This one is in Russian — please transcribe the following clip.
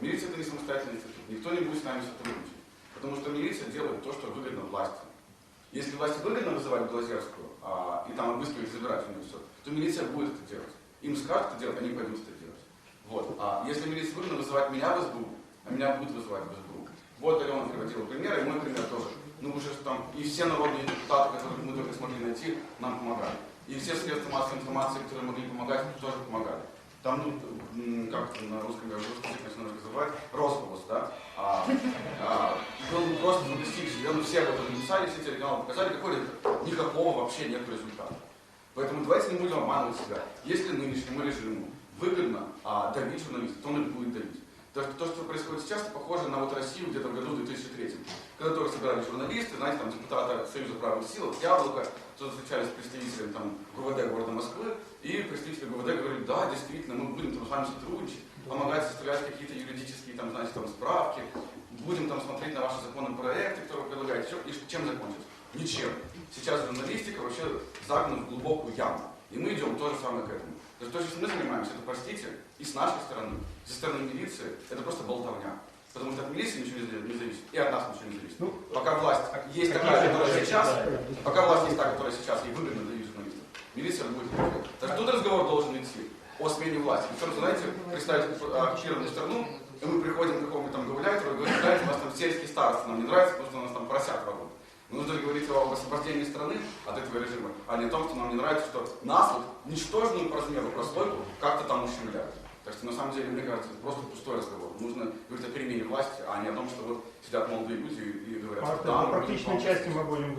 Милиция это не самостоятельный институт, никто не будет с нами сотрудничать. Потому что милиция делает то, что выгодно власти. Если власти выгодно вызывать Глазерскую а, и там обыскивать, забирать у нее все, то милиция будет это делать. Им скажут это делать, они пойдут это делать. Вот. А если милиция выгодно вызывать меня в СБУ, а меня будут вызывать в СБУ. Вот Алена приводила пример, и мой пример тоже. Ну уже там и все народные депутаты, которых мы только смогли найти, нам помогали. И все средства массовой информации, которые могли помогать, тоже помогали. Там, ну, как это на русском, я уже русский язык начинаю называть, Росголос, да? А, а, был просто фантастический. Ну, все об этом написали, все телеканалы показали, какой результат? Никакого вообще нет результата. Поэтому давайте не будем обманывать себя. Если нынешнему режиму выгодно а, давить журналистов, то он их будет давить. То, что- то, что происходит сейчас, похоже на вот Россию где-то в году 2003, когда тоже собирали журналисты, знаете, там депутаты Союза правых сил, Яблоко, что встречались с представителем там, ГУВД города Москвы, и представители ГУВД говорили, да, действительно, мы будем там с вами сотрудничать, помогать составлять какие-то юридические там, знаете, там, справки, будем там смотреть на ваши законопроекты, которые вы предлагаете. И чем закончилось? Ничем. Сейчас журналистика вообще загнана в глубокую яму. И мы идем то же самое к этому. То то, чем мы занимаемся, это, простите, и с нашей стороны, со стороны милиции, это просто болтовня. Потому что от милиции ничего не зависит, и от нас ничего не зависит. Ну, пока власть есть такая, которая сейчас, пока власть есть та, которая сейчас, ей выгодно давить журналистов, милиция будет делать. Так что тут разговор должен идти о смене власти. Причем, знаете, представить а, оккупированную страну, и мы приходим к какому-то там гауляйтеру и говорим, знаете, у нас там сельский староста нам не нравится, потому что у нас там поросят воруют. Мы об освобождении страны от этого режима, а не о том, что нам не нравится, что нас, вот, ничтожную по размеру прослойку, как-то там ущемляют. Так что на самом деле, мне кажется, это просто пустой разговор. Нужно говорить о перемене власти, а не о том, что вот сидят молодые люди и, говорят, что да, мы практичной помогать». части мы будем говорить.